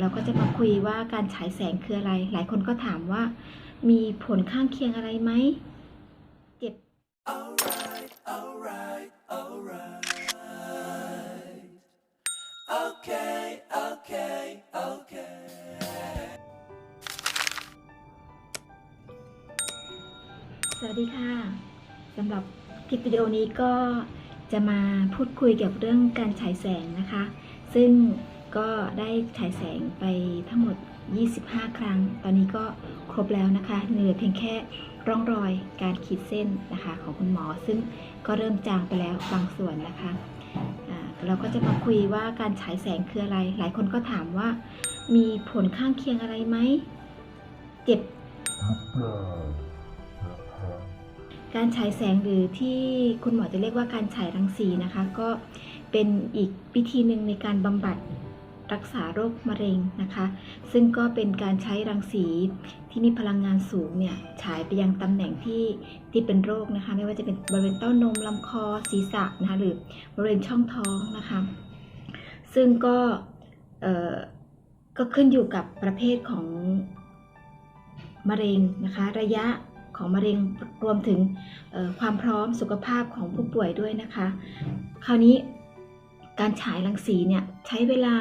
เราก็จะมาคุยว่าการฉายแสงคืออะไร หลายคนก็ถามว่า มีผลข้างเคียงอะไรไหมเจ็บ Alright, alright, alright. Okay, okay, okay. สวัสดีค่ะสำหรับคลิปวิดีโอนี้ก็จะมาพูดคุยเกี่ยวกับเรื่องการฉายแสงนะคะ ซึ่ง ก็ได้ฉายแสงไปทั้งหมด 25 ครั้ง ตอนนี้ก็ครบแล้วนะคะ เหลือเพียงแค่ร่องรอยการขีดเส้นนะคะของคุณหมอ ซึ่งก็เริ่มจางไปแล้วบางส่วนนะคะเราก็จะมาคุยว่าการฉายแสงคืออะไร หลายคนก็ถามว่า มีผลข้างเคียงอะไรไหม เจ็บ การฉายแสงหรือที่คุณหมอจะเรียกว่าการฉายรังสีนะคะ ก็เป็นอีกวิธีหนึ่งในการบำบัด รักษาโรคมะเร็งนะคะ ซึ่งก็เป็นการใช้รังสีที่มีพลังงานสูงเนี่ยฉายไปยังตำแหน่งที่ที่เป็นโรคนะคะ ไม่ว่าจะเป็นบริเวณเต้านมลำคอศีรษะนะคะหรือบริเวณช่องท้องนะคะ ซึ่งก็เออก็ขึ้นอยู่กับประเภทของมะเร็งนะคะ ระยะของมะเร็งรวมถึงความพร้อมสุขภาพของผู้ป่วยด้วยนะคะ คราวนี้ การฉายรังสีเนี่ยใช้เวลา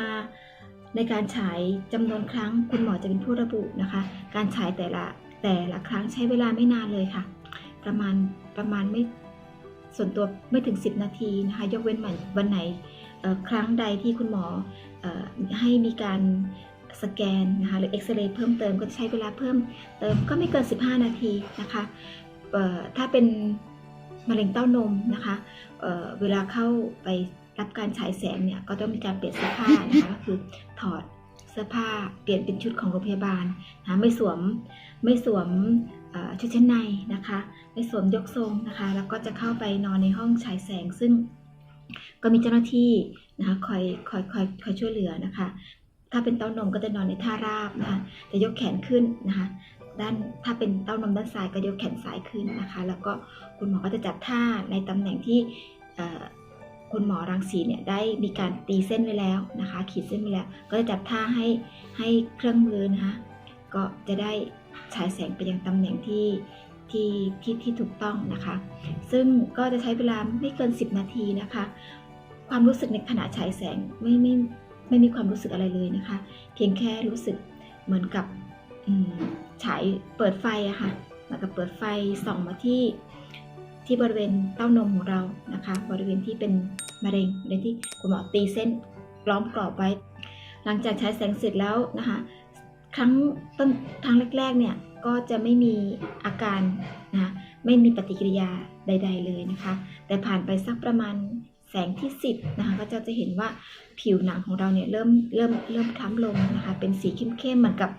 ในการฉายจำนวนครั้งคุณหมอจะเป็นผู้ระบุนะคะ การฉายแต่ละแต่ละครั้งใช้เวลาไม่นานเลยค่ะ ประมาณประมาณไม่ส่วนตัวไม่ถึง 10 นาทีนะคะ ยกเว้นวันวันไหนครั้งใดที่คุณหมออให้มีการสแกนนะคะหรือเอ็กซเรย์เพิ่มเติมก็ใช้เวลาเพิ่มเติมก็ไม่เกิน 15 นาทีนะคะถ้าเป็นมะเร็งเต้านมนะคะเเวลาเข้าไป รับการฉายแสงเนี่ยก็ต้องมีการเปลี่ยนเสื้อผ้านะคะก็คือถอดเสื้อผ้าเปลี่ยนเป็นชุดของโรงพยาบาลนะไม่สวมไม่สวมชุดชั้นในนะคะ ไม่สวมยกทรงนะคะ แล้วก็จะเข้าไปนอนในห้องฉายแสงซึ่งก็มีเจ้าหน้าที่นะคะคอยคอยคอยคอยช่วยเหลือนะคะ ถ้าเป็นเต้านมก็จะนอนในท่าราบนะคะจะยกแขนขึ้นนะคะด้านถ้าเป็นเต้านมด้านซ้ายก็ยกแขนซ้ายขึ้นนะคะ แล้วก็คุณหมอก็จะจัดท่าในตำแหน่งที่ คุณหมอรังสีเนี่ยได้มีการตีเส้นไว้แล้วนะคะ ขีดเส้นไว้แล้ว ก็จะจัดท่าให้ให้เครื่องมือนะคะก็จะได้ฉายแสงไปยังตำแหน่งที่ที่ที่ที่ถูกต้องนะคะ ซึ่งก็จะใช้เวลาไม่เกิน 10 นาทีนะคะ ความรู้สึกในขณะฉายแสงไม่ไม่ไม่มีความรู้สึกอะไรเลยนะคะ เพียงแค่รู้สึกเหมือนกับฉายเปิดไฟอะค่ะเหมือนกับเปิดไฟส่องมาที่ ที่บริเวณเต้านมของเรานะคะ บริเวณที่เป็นมะเร็งบริเวณที่คุณหมอตีเส้นล้อมกรอบไว้ หลังจากฉายแสงเสร็จแล้วนะคะ ครั้งต้นครั้งแรกๆเนี่ยก็จะไม่มีอาการนะะไม่มีปฏิกิริยาใด ๆ เลยนะคะ แต่ผ่านไปสักประมาณแสงที่ 10นะคะก็จะจะเห็นว่าผิวหนังของเราเนี่ยเริ่มเริ่มเริ่มคล้ำลงนะคะ เป็นสีเข้มๆเหมือนกับ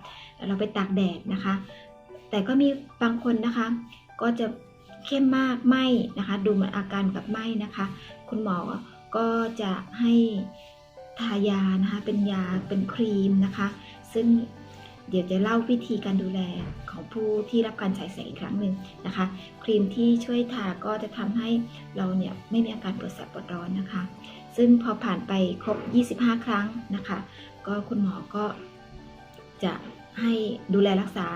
เราไปตากแดดนะคะ แต่ก็มีบางคนนะคะ ก็จะ เข้มมากไหมนะคะ ดูเหมือนอาการกับไหมนะคะ คุณหมอก็จะให้ทายานะคะ เป็นยาเป็นครีมนะคะ ซึ่งเดี๋ยวจะเล่าวิธีการดูแลของผู้ที่รับการฉายแสงอีกครั้งหนึ่งนะคะ ครีมที่ช่วยทาก็จะทำให้เราเนี่ยไม่มีอาการปวดแสบปวดร้อนนะคะ ซึ่งพอผ่านไปครบ 25 ครั้งนะคะ ก็คุณหมอก็จะให้ดูแลรักษา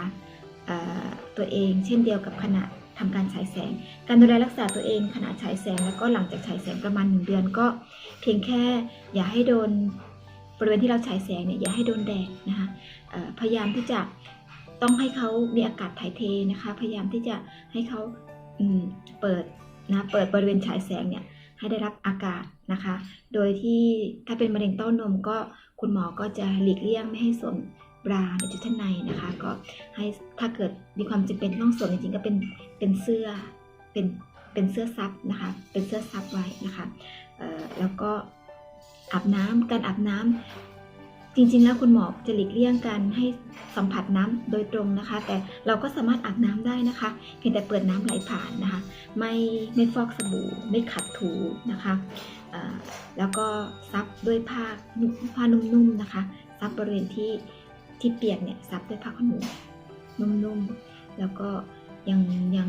ตัวเองเช่นเดียวกับขณะ ทำการฉายแสง การดูแลรักษาตัวเองขณะฉายแสงแล้วก็หลังจากฉายแสงประมาณ 1 เดือนก็ เพียงแค่อย่าให้โดนบริเวณที่เราฉายแสงเนี่ยอย่าให้โดนแดดนะคะพยายามที่จะต้องให้เขามีอากาศถ่ายเทนะคะ พยายามที่จะให้เขาเปิดนะเปิดบริเวณฉายแสงเนี่ยให้ได้รับอากาศนะคะ โดยที่ถ้าเป็นมะเร็งเต้านมก็คุณหมอก็จะหลีกเลี่ยงไม่ให้สวม บราหรือชุดชั้นในนะคะ ก็ให้ถ้าเกิดมีความจำเป็นต้องสวมจริงๆก็เป็นเป็นเสื้อเป็นเป็นเสื้อซับนะคะ เป็นเสื้อซับไว้นะคะแล้วก็อาบน้ำการอาบน้ำจริงๆแล้วคุณหมอจะหลีกเลี่ยงการให้สัมผัสน้ำโดยตรงนะคะ แต่เราก็สามารถอาบน้ำได้นะคะเพียงแต่เปิดน้ำไหลผ่านนะคะ ไม่ไม่ฟอกสบู่ไม่ขัดถูนะคะแล้วก็ซับด้วยผ้านุ่มผ้านุ่มๆนะคะ ซับบริเวณที่ ที่เปียกเนี่ยซับด้วยผ้าขนหนูนุ่มๆ แล้วก็ยังยัง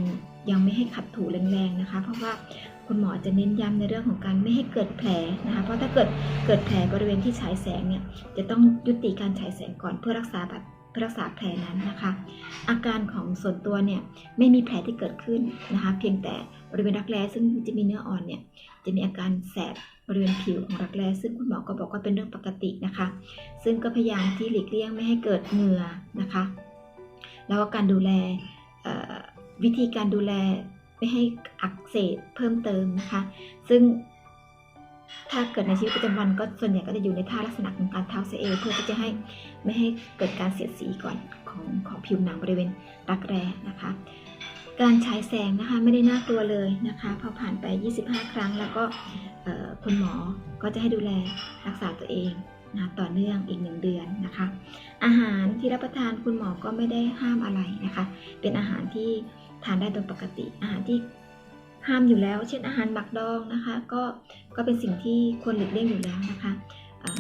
ยังไม่ให้ขัดถูแรงๆนะคะ เพราะว่าคุณหมอจะเน้นย้ำในเรื่องของการไม่ให้เกิดแผลนะคะ เพราะถ้าเกิดเกิดแผลบริเวณที่ฉายแสงเนี่ยจะต้องยุติการฉายแสงก่อนเพื่อรักษาแบบเพื่อ รักษาแผลนั้นนะคะ อาการของส่วนตัวเนี่ยไม่มีแผลที่เกิดขึ้นนะคะ เพียงแต่บริเวณรักแร้ซึ่งจะมีเนื้ออ่อนเนี่ยจะมีอาการแสบบริเวณผิวของรักแร้ซึ่งคุณหมอก็บอกว่าเป็นเรื่องปกตินะคะ ซึ่งก็พยายามที่หลีกเลี่ยงไม่ให้เกิดเหงื่อนะคะ แล้วก็การดูแลวิธีการดูแลไม่ให้อักเสบเพิ่มเติมนะคะ ซึ่ง ถ้าเกิดในชีวิตประจำวันก็ส่วนใหญ่ก็จะอยู่ในท่าลักษณะของการเท้าเซเอเพื่อที่จะให้ไม่ให้เกิดการเสียดสีก่อนของของผิวหนังบริเวณรักแร้นะคะ การฉายแสงนะคะไม่ได้น่ากลัวเลยนะคะพอผ่านไป 25 ครั้งแล้วก็คุณหมอก็จะให้ดูแลรักษาตัวเองนะต่อเนื่องอีกหนึ่งเดือนนะคะ อาหารที่รับประทานคุณหมอก็ไม่ได้ห้ามอะไรนะคะ เป็นอาหารที่ทานได้โดยปกติอาหารที่ ห้ามอยู่แล้ว เช่นอาหารหมักดองนะคะ ก็ก็เป็นสิ่งที่ควรหลีกเลี่ยงอยู่แล้วนะคะอ่า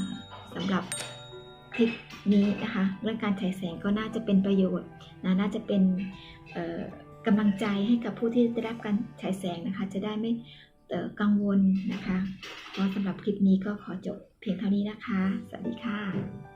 สำหรับคลิปนี้นะคะเรื่องการฉายแสงก็น่าจะเป็นประโยชน์นะน่าจะเป็นกำลังใจให้กับผู้ที่ได้รับการฉายแสงนะคะ จะได้ไม่กังวลนะคะก็สำหรับคลิปนี้ก็ขอจบเพียงเท่านี้นะคะ สวัสดีค่ะ